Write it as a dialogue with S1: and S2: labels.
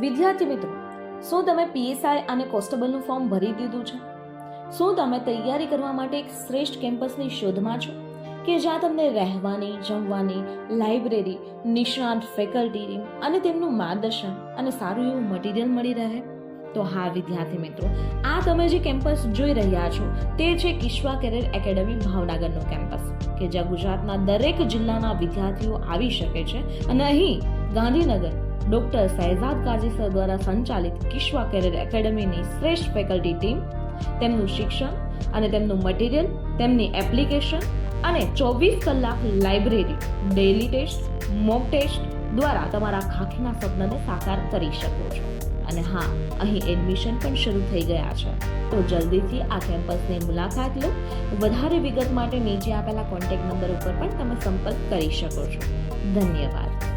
S1: વિદ્યાર્થી મિત્રો, શું તમે પીએસઆઈ અને કોન્સ્ટેબલનું ફોર્મ ભરી દીધું છે? શું તમે તૈયારી કરવા માટે એક શ્રેષ્ઠ કેમ્પસની શોધમાં છો? કે જ્યાં તમને રહેવાની, જમવાની, લાઇબ્રેરી, નિષ્ણાંત ફેકલ્ટી અને તેમનું માર્ગદર્શન અને સારું એવું મટીરિયલ મળી રહે? તો હા વિદ્યાર્થી મિત્રો, આ તમે જે કેમ્પસ જોઈ રહ્યા છો, તે છે કિશ્વા કેરિયર એકેડમી ભાવનગરનો કેમ્પસ, કે જ્યાં ગુજરાતના દરેક જિલ્લાના વિદ્યાર્થીઓ આવી શકે છે. અને અહીં ગાંધીનગર ડોક્ટર શહેજાદ કાજી સર દ્વારા સંચાલિત કિશ્વા કેરિયર એકેડમીની શ્રેષ્ઠ ફેકલ્ટી ટીમ, તેમનું શિક્ષણ અને તેમનું મટીરિયલ, તેમની એપ્લિકેશન અને ચોવીસ કલાક library, daily test, mock test દ્વારા તમારા ખાખીના સપનાને સાકાર કરી શકો છો. અને હા, અહીં એડમિશન પણ શરૂ થઈ ગયા છે. તો જલ્દીથી આ કેમ્પસની મુલાકાત લો. વધારે વિગત માટે નીચે આપેલા કોન્ટેક્ટ નંબર ઉપર પણ તમે સંપર્ક કરી શકો છો. ધન્યવાદ.